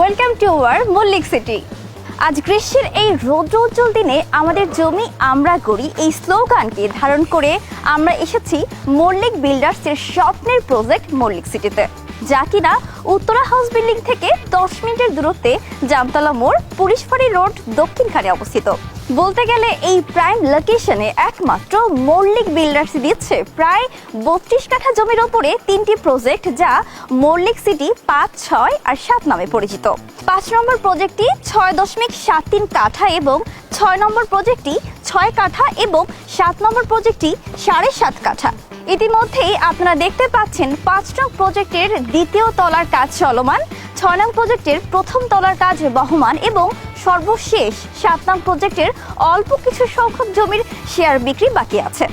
Welcome to our Mallick city আজ গ্রীষ্মের এই রৌদ্রোজ্জ্বল দিনে আমাদের জমি আমরা করি এই স্লোগানকে ধারণ করে আমরা এসেছি মল্লিক বিল্ডার্সের স্বপ্নের প্রজেক্ট মল্লিক সিটিতে যা কিনা উত্তরা হাউস বিল্ডিং থেকে দশ মিনিটের দূরত্বে জামতলা মোড় পুলিশফাড়ি রোড দক্ষিণখানে অবস্থিত। বলতে গেলে এই প্রাইম লোকেশনে একমাত্র মল্লিক বিল্ডার্স দিচ্ছে। প্রায় বত্রিশ কাঠা জমির ওপরে তিনটি প্রজেক্ট যা মল্লিক সিটি পাঁচ, ছয় আর সাত নামে পরিচিত। পাঁচ নম্বর প্রজেক্টটি ছয় দশমিক সাত তিন কাঠা এবং ছয় নম্বর প্রজেক্টটি ছয় কাঠা এবং সাত নম্বর প্রজেক্টটি সাড়ে সাত কাঠা। ইতিমধ্যেই আপনারা দেখতে পাচ্ছেন পাঁচ প্রজেক্টের দ্বিতীয় তলার কাজ চলমান। ছয় নং প্রজেক্টের প্রথম তলার কাজ বহমান এবং সর্বশেষ সাত নং প্রজেক্টের অল্প কিছু সংখ্যক জমির শেয়ার বিক্রি বাকি আছে,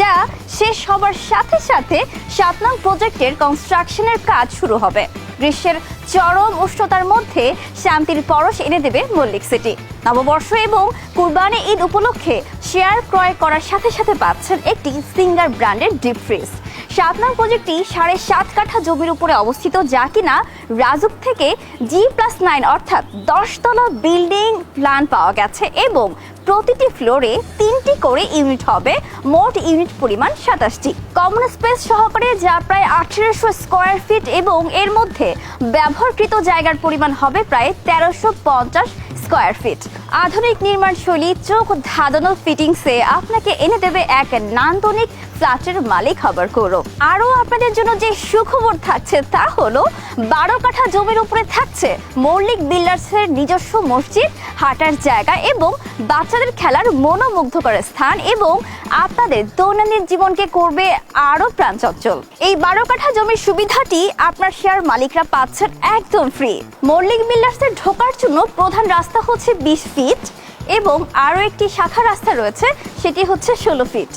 যা শেষ হবার সাথে সাথে সাত নং প্রজেক্টের কনস্ট্রাকশনের কাজ শুরু হবে। গ্রীষ্মের চরম উষ্ণতার মধ্যে শান্তির পরশ এনে দেবে মল্লিক সিটি নববর্ষ এবং কুরবানি ঈদ উপলক্ষে শেয়ার ক্রয় করার সাথে সাথে পাচ্ছেন একটি সিঙ্গার ব্র্যান্ডের ডিপ ফ্রিজ সাত নং প্রজেক্টটি সাড়ে সাত কাঠা জমির উপরে অবস্থিত যা কিনা রাজুক থেকে জি প্লাস নাইন অর্থাৎ দশতলা বিল্ডিং প্ল্যান পাওয়া গেছে এবং প্রতিটি ফ্লোরে তিনটি করে ইউনিট হবে, মোট ইউনিট পরিমাণ সাতাশটি। কমন স্পেস সহকারে যা প্রায় আঠেরোশো স্কোয়ার ফিট এবং এর মধ্যে ব্যবহারকৃত জায়গার পরিমাণ হবে প্রায় তেরোশো পঞ্চাশ স্কোয়ার ফিট। আধুনিক নির্মাণ শৈলী, চোখ ধাঁধানো ফিটিংসে আপনাকে এনে দেবে এক নান্দনিক ফ্ল্যাটের মালিক হবার গৌরব। আরও আপনাদের জন্য যে সুখবর থাকছে তা হলো, বারো কাঠা জমির উপরে থাকছে মল্লিক বিল্ডার্সের নিজস্ব মসজিদ, হাঁটার জায়গা এবং বাচ্চাদের খেলার মনোমুগ্ধকর স্থান এবং আপনাদের দৈনন্দিন জীবনকে করবে আরও প্রাণচঞ্চল। এই বারো কাঠা জমির সুবিধাটি আপনার শেয়ার মালিকরা পাচ্ছেন একদম ফ্রি মৌলিক বিল্ডার্সের ঢোকার জন্য প্রধান রাস্তা হচ্ছে বিশ ফিট এবং আরও একটি শাখা রাস্তা রয়েছে, সেটি হচ্ছে ষোলো ফিট।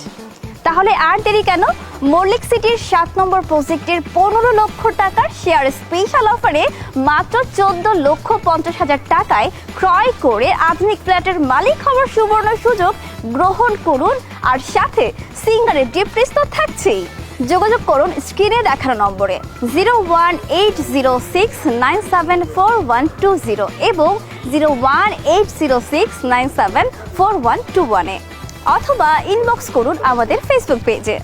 তাহলে আর দেরি কেন? মল্লিক সিটির সাত নম্বর প্রজেক্টের পনেরো লক্ষ টাকার শেয়ার স্পেশাল অফারে মাত্র চোদ্দ লক্ষ পঞ্চাশ হাজার টাকায় ক্রয় করে আধুনিক ফ্ল্যাটের মালিক হওয়ার সুবর্ণ সুযোগ গ্রহণ করুন। আর সাথে সিঙ্গারের ডিপ্রিস তো থাকছেই। যোগাযোগ করুন স্ক্রিনে দেখানো নম্বরে zero one eight zero six nine seven four one two zero এবং zero one eight zero six nine seven four one two ওয়ানে অথবা ইনবক্স করুন আমাদের ফেসবুক পেজে